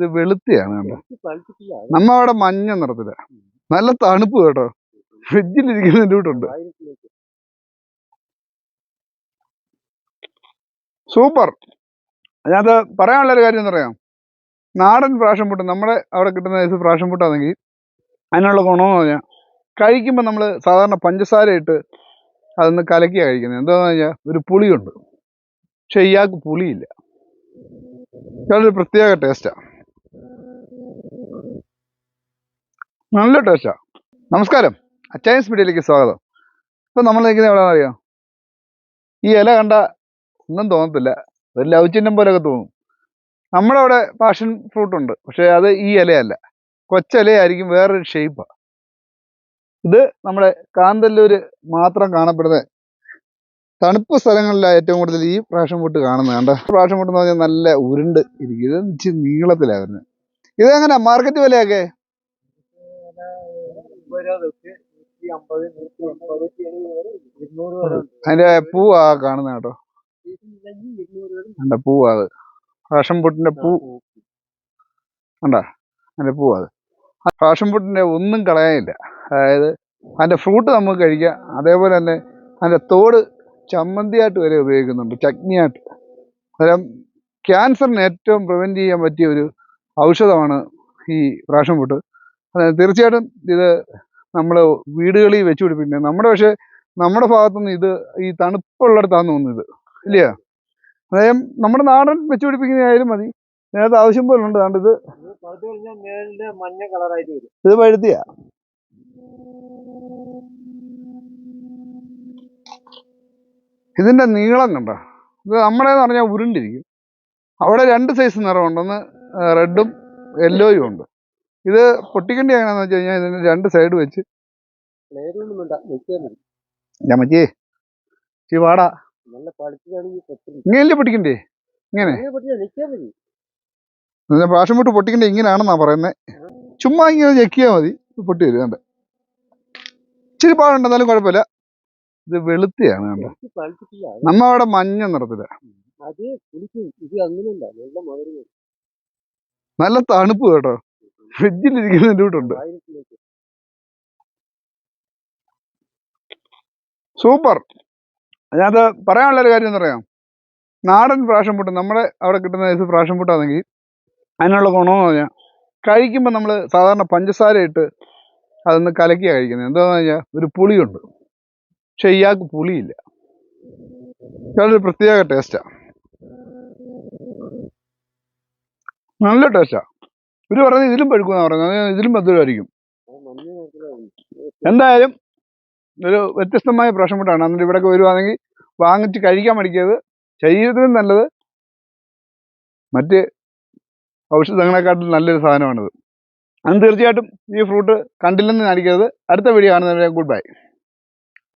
ഇത് വെളുത്തിയാണ് കണ്ടോ? നമ്മ അവിടെ മഞ്ഞ നിറത്തില്ല നല്ല തണുപ്പ് കേട്ടോ. ഫ്രിഡ്ജിലിരിക്കുന്നതിന്റെ കൂട്ടുണ്ട് സൂപ്പർ. അതിനകത്ത് പറയാനുള്ളൊരു കാര്യം എന്ന് പറയാം നാടൻ പ്രാഷൻ പുട്ട് നമ്മുടെ അവിടെ കിട്ടുന്ന ഏത് പ്രാഷൻ പുട്ടാണെങ്കിൽ അതിനുള്ള ഗുണമെന്ന് പറഞ്ഞാൽ കഴിക്കുമ്പോൾ നമ്മൾ സാധാരണ പഞ്ചസാര ഇട്ട് അതൊന്ന് കലക്കിയാണ് കഴിക്കുന്നത് എന്താണെന്ന് കഴിഞ്ഞാൽ ഒരു പുളിയുണ്ട്. പക്ഷെ ഇയാൾക്ക് പുളിയില്ല. ഇയാളൊരു പ്രത്യേക ടേസ്റ്റാണ് നല്ല ടേസ്റ്റാ നമസ്കാരം. അച്ചായൻസ് മീഡിയയിലേക്ക് സ്വാഗതം. ഇപ്പം നമ്മൾ നിൽക്കുന്നത് എവിടെയാണെന്ന് അറിയാം? ഈ ഇല കണ്ട ഒന്നും തോന്നത്തില്ല. ഒരു ലവ് ചിഹ്നം പോലെയൊക്കെ തോന്നും. നമ്മുടെ അവിടെ പാഷൻ ഫ്രൂട്ട് ഉണ്ട്. പക്ഷേ അത് ഈ ഇലയല്ല. കൊച്ചിലയായിരിക്കും വേറൊരു ഷേപ്പാണ് ഇത് നമ്മുടെ കാന്തല്ലൂർ മാത്രം കാണപ്പെടുന്ന തണുപ്പ് സ്ഥലങ്ങളിലാണ് ഏറ്റവും കൂടുതൽ ഈ പ്രാഷൻ ഫ്രൂട്ട് കാണുന്നത്. കണ്ട? പ്രാഷൻ ഫ്രൂട്ട് എന്ന് പറഞ്ഞാൽ നല്ല ഉരുണ്ട്. ഇരിക്കും ഇത് നീളത്തിലായിരുന്നു നീളത്തിലാണ് വരുന്നത്. ഇതെങ്ങനെ മാർക്കറ്റ് വിലയൊക്കെ? അതിന്റെ പൂവാ കാണുന്ന കേട്ടോ. അതിന്റെ പൂവാ അത്. പൂ. കണ്ടാ? അതിന്റെ പൂവാ അത്. ഫ്രൂട്ടിന്റെ ഒന്നും കളയാനില്ല. അതായത് അതിന്റെ ഫ്രൂട്ട് നമുക്ക് കഴിക്കാം. അതേപോലെ തന്നെ അതിന്റെ തോട് ചമ്മന്തിയായിട്ട് വരെ ഉപയോഗിക്കുന്നുണ്ട്. ചട്നിയായിട്ട്. അന്നേരം ക്യാൻസറിന് ഏറ്റവും പ്രിവെന്റ് ചെയ്യാൻ പറ്റിയ ഒരു ഔഷധമാണ് ഈ പ്രാഷൻ ഫ്രൂട്ട് തീർച്ചയായിട്ടും ഇത് നമ്മൾ വീടുകളിൽ വെച്ച് പിടിപ്പിക്കുന്നത് നമ്മുടെ പക്ഷേ നമ്മുടെ ഭാഗത്തുനിന്ന് ഇത് ഈ തണുപ്പുള്ളിടത്താന്ന് തോന്നുന്നത്. ഇല്ലയോ? അതായത് നമ്മുടെ നാടൻ വെച്ച് പിടിപ്പിക്കുന്നതായാലും മതി. നേരത്തെ ആവശ്യം പോലെ ഉണ്ട് അതുകൊണ്ട് ഇത് മഞ്ഞ കളറായിട്ട് വരും ഇത് പഴുത്തിയ? ഇതിന്റെ നീളം കണ്ട? ഇത് നമ്മുടേന്ന് പറഞ്ഞാൽ ഉരുണ്ടിരിക്കും. അവിടെ രണ്ട് സൈസ് നിറമുണ്ട് ഒന്ന് റെഡും യെല്ലോയും ഉണ്ട്. ഇത് പൊട്ടിക്കണ്ടി എങ്ങനെയാണെന്ന് വെച്ച് കഴിഞ്ഞാൽ ഇതിന് രണ്ട് സൈഡ് വെച്ച്. നേരൊന്നും വേണ്ട മതി ഞാൻ മച്ചേ ചീ വാടാ. നല്ല പഠിച്ചതാണെങ്കിൽ പറ്റില്ല ഇങ്ങനെയല്ലേ പൊട്ടിക്കണ്ടേ? ഇങ്ങനെ? പ്രാവശ്യം വിട്ട് പൊട്ടിക്കണ്ടേ ഇങ്ങനെയാണെന്നാ പറയുന്നത് ചുമ്മാ ഇങ്ങനെ ചെക്കിയാൽ മതി. പൊട്ടി വരും കണ്ടേ? ഇച്ചിരി പാടുണ്ട് എന്നാലും കുഴപ്പമില്ല. ഇത് വെളുത്തിയാണ് കണ്ടോ? നമ്മ അവിടെ മഞ്ഞ നിറത്തില്ല നല്ല തണുപ്പ് കേട്ടോ. കൂട്ടുണ്ട് ആയിരത്തിലേക്ക് സൂപ്പർ. അതിനകത്ത് പറയാനുള്ളൊരു കാര്യം എന്ന് പറയാം? നാടൻ പ്രാഷൻ പുട്ട് നമ്മുടെ അവിടെ കിട്ടുന്ന ഏത് പ്രാഷൻ പൂട്ടാണെങ്കിൽ അതിനുള്ള ഗുണമെന്ന് പറഞ്ഞാൽ കഴിക്കുമ്പോൾ നമ്മൾ സാധാരണ പഞ്ചസാര ഇട്ട് അതൊന്ന് കലക്കിയാണ് കഴിക്കുന്നത്. എന്താണെന്ന് കഴിഞ്ഞാൽ ഒരു പുളിയുണ്ട്. പക്ഷെ ഇയാൾക്ക് പുളിയില്ല. ഇയാളൊരു പ്രത്യേക ടേസ്റ്റാണ് നല്ല ടേസ്റ്റാണ് ഇവർ പറഞ്ഞ ഇതിലും പഴുക്കുമെന്നാണ് പറയുന്നത്. ഇതിലും മധുരമായിരിക്കും. എന്തായാലും ഒരു വ്യത്യസ്തമായ പ്രശ്നപ്പെട്ടാണ് എന്നിട്ട് ഇവിടെയൊക്കെ വരുവാണെങ്കിൽ വാങ്ങിച്ച് കഴിക്കാൻ മടിക്കരുത് ശരീരത്തിനും നല്ലത്. മറ്റ് ഔഷധങ്ങളെക്കാട്ടിലും നല്ലൊരു സാധനമാണിത്. അത് തീർച്ചയായിട്ടും ഈ ഫ്രൂട്ട് കണ്ടില്ലെന്ന് കാണിക്കരുത് അടുത്ത വീഡിയോ കാണുന്നവരെ ഗുഡ് ബൈ.